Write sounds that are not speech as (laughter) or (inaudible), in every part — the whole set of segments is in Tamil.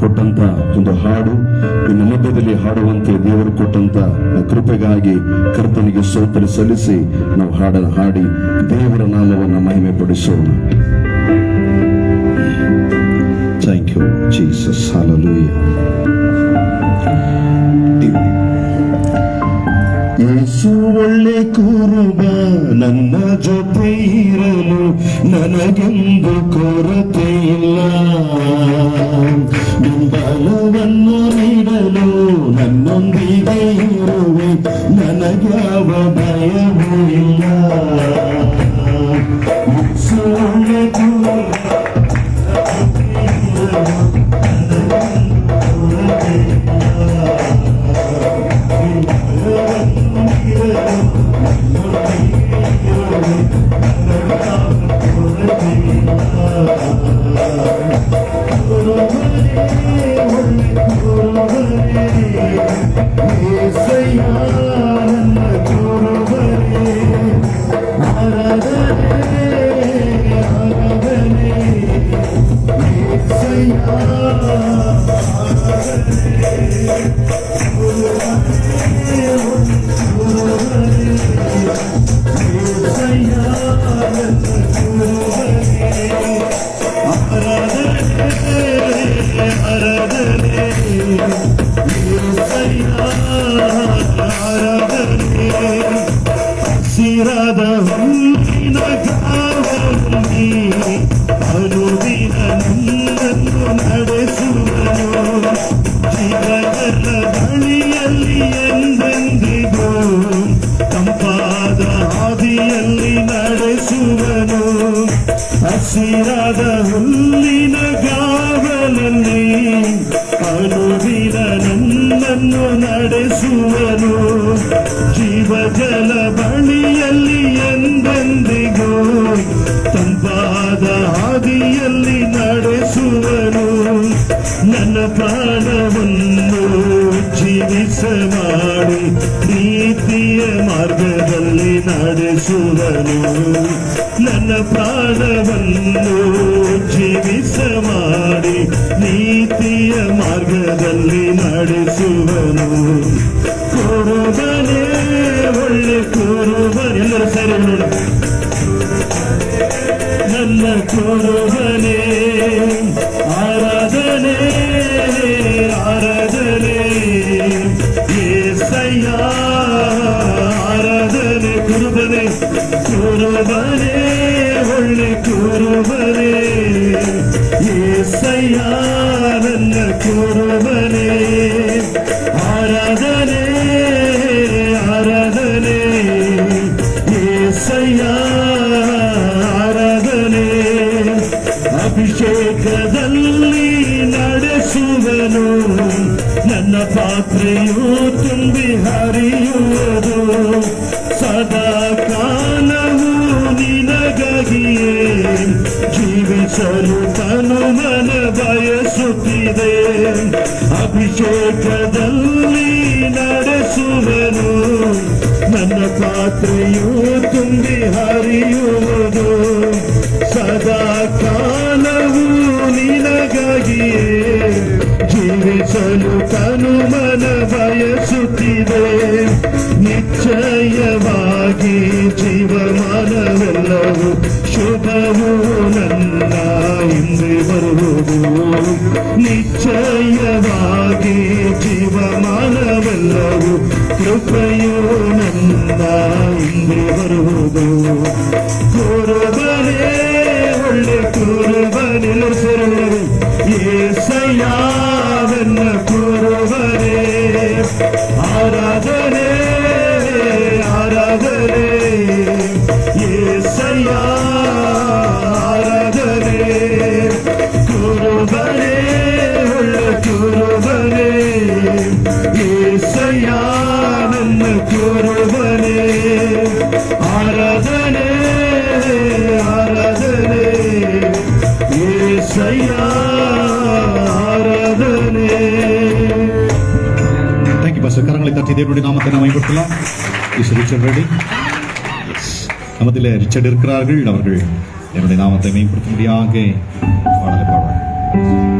ಕೊಟ್ಟಂತ ಒಂದು ಹಾಡು. ನಿಮ್ಮ ಮಧ್ಯದಲ್ಲಿ ಹಾಡುವಂತೆ ದೇವರು ಕೊಟ್ಟಂತ ಕೃಪೆಗಾಗಿ ಕರ್ತನಿಗೆ ಸ್ವಲ್ಪ ಸಲ್ಲಿಸಿ ನಾವು ಹಾಡ ಹಾಡಿ ದೇವರ ನಾಮವನ್ನು ಮಹಿಮೆ ಪಡಿಸೋಣ ಥ್ಯಾಂಕ್ ಯು ಜೀಸಸ್ ಹಾಲಲೂಯ ಯೇಸು ಒಳ್ಳೆ ಕುರುಬ ನನ್ನ ಜೊತೆ ಇರಲು ನನಗೆಂದು ಕೊರತೆ ಇಲ್ಲ ಬೆಂಬಲವನ್ನು ನೀಡಲು ನನ್ನೊಂದಿಗೆ ಇರುವೆ ನನಗ್ಯಾವ ಭಯವೂ ಹಸಿರಾದ ಹುಲ್ಲಿನ ಗಾವಲಲ್ಲಿ ಅನುದಿನ ನನ್ನನ್ನು ನಡೆಸುವನು. ಜೀವಜಲ ಬಳಿಯಲ್ಲಿ ಎಂದೆಂದಿಗೂ ತಂಪಾದ ಹಾದಿಯಲ್ಲಿ ನಡೆಸುವನು. ನನ್ನ ಪ್ರಾಣವನ್ನು ಜೀವಿಸ ಮಾಡಿ ಪ್ರೀತಿಯ ಮಾರ್ಗದಲ್ಲಿ ನಡೆಸುವನು. ನನ್ನ ಪ್ರಾಣವನ್ನು ಜೀವಿಸ ಮಾಡಿ ನೀತಿಯ ಮಾರ್ಗದಲ್ಲಿ ನಡೆಸುವನು. ಕುರುಬನೇ ಒಳ್ಳೆ ಕುರುಬ ಸರಿ ನೋಡ. ನನ್ನ ಕುರುಬನೇ തയ്യാറെന്നൽ കുറുവനേ ಪಾತ್ರೆಯು ತುಂಬಿ ಹರಿಯುವುದು ಸದಾ ಕಾಲವು ನಿನಗಾಗಿಯೇ ಜೀವಿಸಲು ತನು ಮನ ಬಯಸುತ್ತಿದೆ ನಿಶ್ಚಯವಾಗಿ ಜೀವಮಾನವೆಲ್ಲವೂ ಶುಭವು ನನ್ನ ಹಿಂದೆ ಬರುವುದು ನಿಶ್ಚಯವಾಗಿ ಜೀವಮಾನವೆಲ್ಲವೂ ಕೃಪೆಯು ನನ್ನ ಹಿಂದೆ ಬರುವುದು ಕುರುಬನೇ ಒಳ್ಳೆ ಕುರುಬನೆ ಸೇರುವರು ಏಸಯ್ಯವೆನ್ನ ಕುರುಬನೇ தேங்க்யூ பாஸ்டர் கரங்களை தட்டி தேவனுடைய நாமத்தை நாம் மேம்படுத்தலாம். இஸ் ரிச்சர்ட் ரெடி நமதில் ரிச்சர்ட் இருக்கிறார்கள். அவர்கள் என்னுடைய நாமத்தை மேம்படுத்தும்படியாக பாடலை பாடுவார்கள்.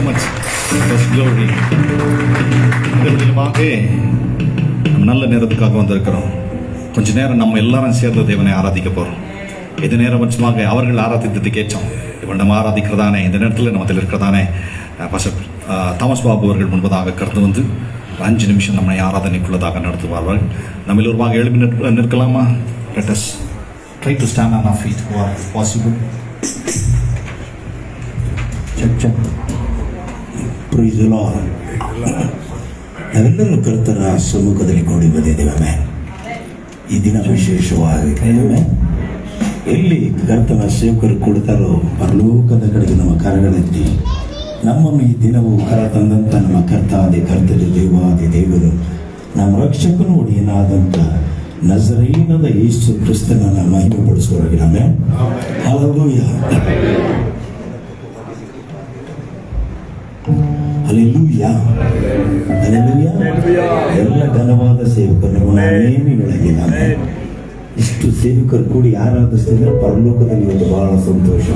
மேம்படுத்தலாமா thank you so much glory நல்ல நேரத்துக்காக வந்திருக்கிறோம். கொஞ்ச நேரம் நம்ம எல்லாரும் சேர்ந்து தேவனை ஆராதிக்க போகிறோம் இது நேரம் பட்சமாக அவர்கள் ஆராதித்தது கேட்டோம். இவன் நம்ம ஆராதிக்கிறதானே? இந்த நேரத்தில் நம்ம அதில் இருக்கிறதானே? பசப் தாமஸ் பாபு அவர்கள் முன்பதாக கடந்து வந்து ஒரு அஞ்சு நிமிஷம் நம்மை ஆராதனைக்குள்ளதாக நடத்துவார்கள். நம்ம எல்லோருமாக எழுப்பி நிற்கலாமா? Let us try to stand on off it possible Check, check. ನಾವೆಲ್ಲರೂ ಕರ್ತನ ಸಮ್ಮುಖದಲ್ಲಿ ಕೂಡಿ ಬಂದಿದ್ದೇವೆ ಈ ದಿನ ವಿಶೇಷವಾಗಿ. ಎಲ್ಲಿ ಕರ್ತನ ಸೇವಕರು ಕೊಡ್ತಾರೋ ಪರಲೋಕದ ಕಡೆಗೆ ನಮ್ಮ ಕರಗಳೆತ್ತಿ ನಮ್ಮನ್ನು ಈ ದಿನವೂ ಕರ ತಂದಂತ ನಮ್ಮ ಕರ್ತಾದಿ ಕರ್ತದ ದೇವಾದಿ ದೇವರು ನಮ್ಮ ರಕ್ಷಕನು ಒಡೆಯನಾದಂಥ ನಜರೀನದ ಯೇಸು ಕ್ರಿಸ್ತನನ್ನ ಮಹಿಮೆ ಪಡಿಸುವವರಾಗಿ ನಾಮೇ ಹಲೆಲೂಯ ಹಲೆಲೂಯ ಎಲ್ಲ ಘನವಾದ ಸೇವಕರು ನೇಮಿಗಳಿಗೆ ನಾನು. ಇಷ್ಟು ಸೇವಕರು ಕೂಡಿ ಆರಾಧಿಸ್ತಿದ್ರೆ ಪರಲೋಕದಲ್ಲಿ ಒಂದು ಬಹಳ ಸಂತೋಷ.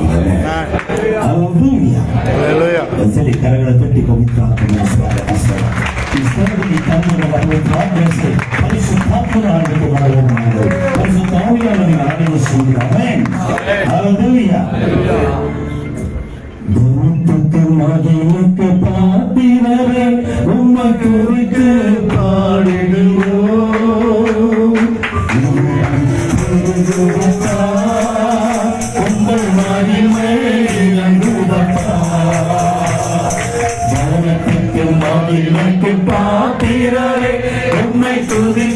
ಒಂದ್ಸಲಿ ಕರಗಳ ತಟ್ಟಿ ಪವಿತ್ರ ಆತ್ಮನ. ಈ ಸ್ಥಳದಲ್ಲಿ ಕನ್ನಡ ಪವಿತ್ರಾತ್ಮಕ್ಕೆ உம்மை குறித்து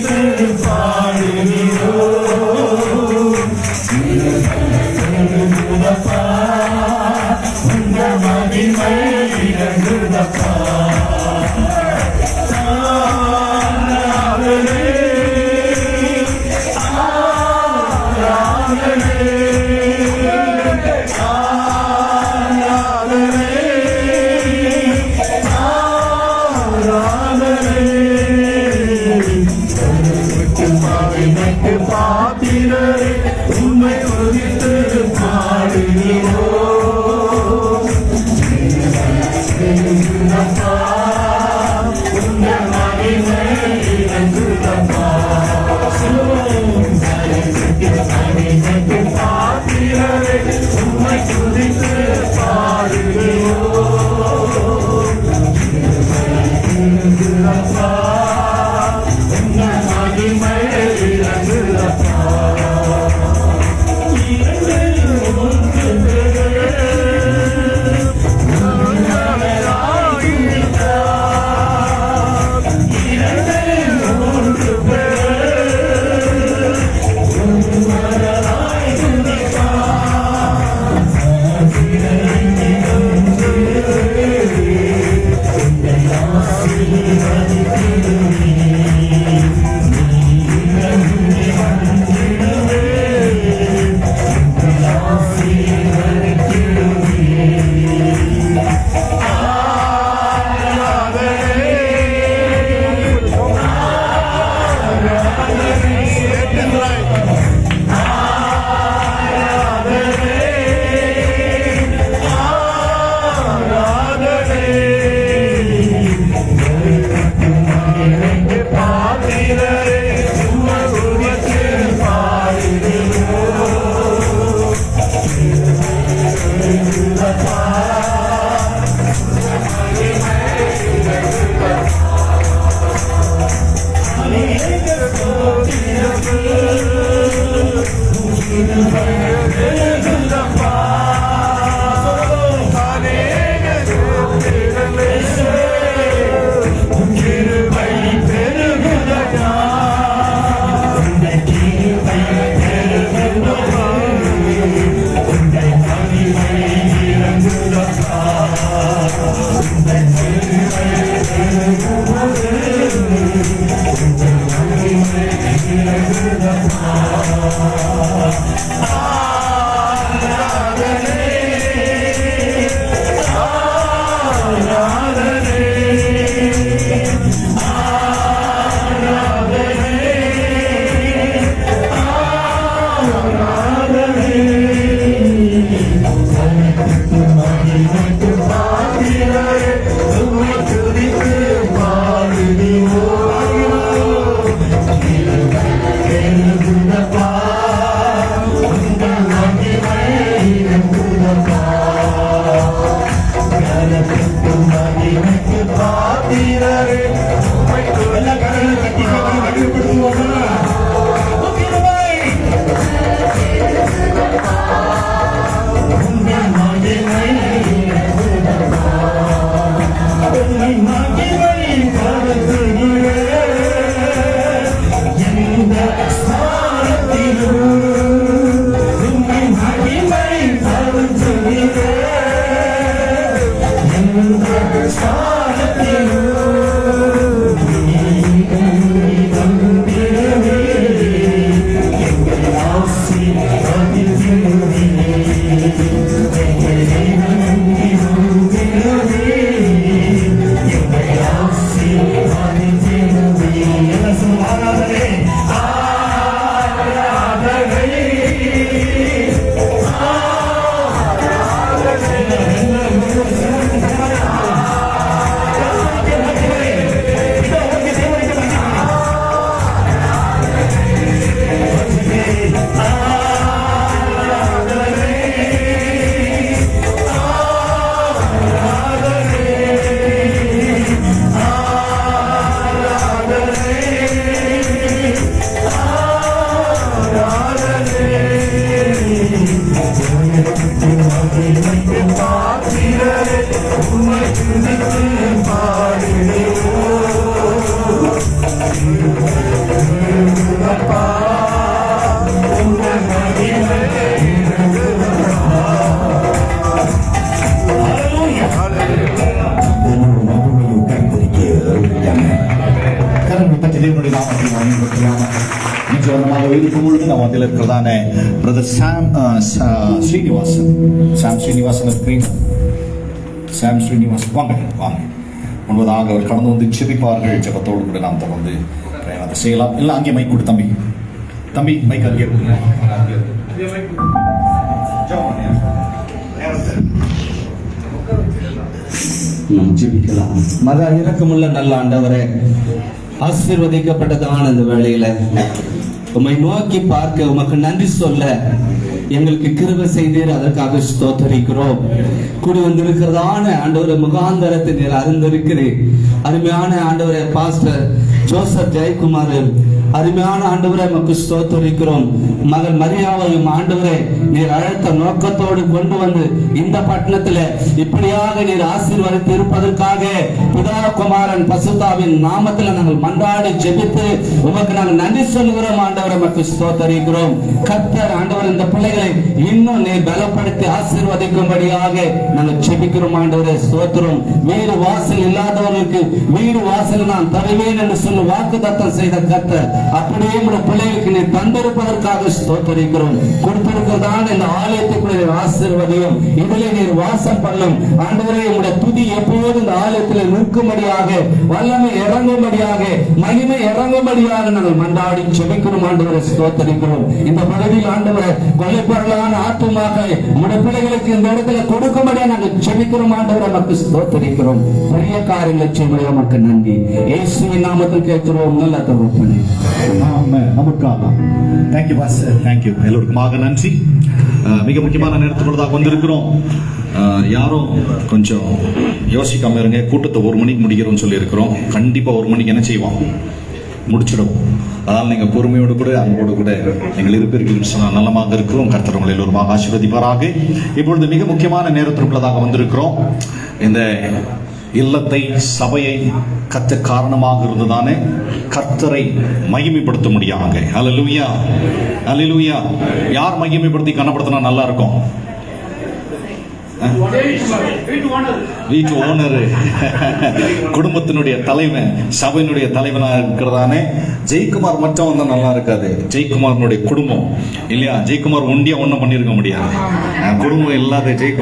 பிரதான brother Sam Srinivasan Sam Srinivasan இருக்கிறீங்க சாம் ஸ்ரீனிவாசன் வாங்க வாங்க. முன்பதாக அவர் கடந்து வந்து செபிப்பார்கள் ஜபத்தோடு கூட நாம் தொடர்ந்து பிரயாணத்தை செய்யலாம். இல்லை அங்கே மைக் கொடு தம்பி. தம்பி மைக் அங்கே நாம் ஜெபிக்கலாம். மத இறக்கமுள்ள நல்ல ஆண்டவரே ஆசீர்வதிக்கப்பட்டதான இந்த வேலையில உம்மை நோக்கி பார்க்க உமக்கு நன்றி சொல்ல எங்களுக்கு கிருப செய்தீர் அதற்காக ஸ்தோத்தரிக்கிறோம். கூடி வந்திருக்கிறதான ஆண்டவரை முகாந்தரத்தை நீர் அறிந்திருக்கிறேன் அருமையான ஆண்டவரை பாஸ்டர் ஜோசப் ஜெயக்குமார் அருமையான ஆண்டவரை நமக்கு ஸ்தோத்தரிக்கிறோம். மகள் மரியாவையும் ஆண்டவரை நீர் அழைத்த நோக்கத்தோடு கொண்டு வந்து இந்த பட்டணத்துல இப்படியாக நீர் ஆசீர்வதித்து இருப்பதற்காக பிதா குமாரன் பசுதாவின் நாமத்தில் நாங்கள் மன்றாடி ஜெபித்து உமக்கு நாங்கள் நன்றி சொல்கிறோம் ஆண்டவரை நமக்கு ஸ்தோத்தரிக்கிறோம். கத்தர் ஆண்டவர் இந்த பிள்ளைகளை இன்னும் நீர் பலப்படுத்தி ஆசீர்வதிக்கும்படியாக நாங்கள் ஜெபிக்கிறோம். ஆண்டவரை ஸ்தோத்திரம். வீடு வாசல் இல்லாதவர்களுக்கு வீடு வாசல் நான் தருவேன் என்று சொல்லி வாக்கு தத்தம் செய்த கத்தர் அப்படியே நம்முடைய பிள்ளைகளுக்கு நீ தந்திருப்பதற்காக ஸ்தோத்தரிக்கிறோம். கொடுத்திருக்கிறதான இந்த ஆலயத்துக்குள்ள ஆசிர்வதியும் ஆசீர்வதியும். இதிலே நீர் வாசம் பண்ணும். ஆண்டவரே உடைய துதி எப்போதும் இந்த ஆலயத்தில் நிற்கும்படியாக வல்லமை இறங்கும்படியாக மகிமை இறங்கும்படியாக நாங்கள் மன்றாடி செபிக்கிறோம் ஆண்டவரை ஸ்தோத்தரிக்கிறோம். இந்த பகுதியில் ஆண்டவரை கொலைப்பொருளான ஆத்துமாக முடப்பிள்ளைகளுக்கு இந்த இடத்துல கொடுக்கும்படியாக நாங்கள் செபிக்கிறோம் ஆண்டவரை நமக்கு ஸ்தோத்தரிக்கிறோம். பெரிய காரியங்களை செய்ய நமக்கு நன்றி. இயேசுவின் நாமத்தில் கேட்கிறோம் நல்ல தகப்பனே நமக்காக தேங்க்யூ பாஸ்டர் தேங்க்யூ எல்லோருக்குமாக நன்றி. மிக முக்கியமான நேரத்துக்குள்ளதாக வந்திருக்கிறோம். யாரும் கொஞ்சம் யோசிக்காம இருங்க. கூட்டத்தை ஒரு மணிக்கு முடிக்கிறோம்னு சொல்லியிருக்கிறோம். கண்டிப்பாக ஒரு மணிக்கு என்ன செய்வோம்? முடிச்சிடும் அதனால் நீங்கள் பொறுமையோடு கூட அன்போடு கூட நீங்கள் இருப்பீர்கள் சொன்னால் நலமாக இருக்கிறோம். கர்த்தர் உங்களை எல்லோருமாக ஆசீர்வதிப்பாராக. இப்பொழுது மிக முக்கியமான நேரத்திற்குள்ளதாக வந்திருக்கிறோம். இந்த இல்லத்தை சபையை கத்த காரணமாக இருந்ததானே கர்த்தரை மகிமைப்படுத்த முடியாங்க அல்லேலூயா அல்லேலூயா யார் மகிமைப்படுத்தி கனப்படுத்தினா நல்லா இருக்கும்? வீட்டு ஓனர் (laughs) குடும்பத்தினுடைய தலைவன் சபையினுடைய தலைவனாக இருக்கிறதானே. ஜெயக்குமார் மட்டும் வந்தா நல்லா இருக்காது. ஜெயக்குமாரனுடைய குடும்பம் இல்லையா? ஜெயக்குமார் ஒண்டியா ஒன்றும் பண்ணியிருக்க முடியாது. குடும்பம் இல்லாத ஜெயக்குமார்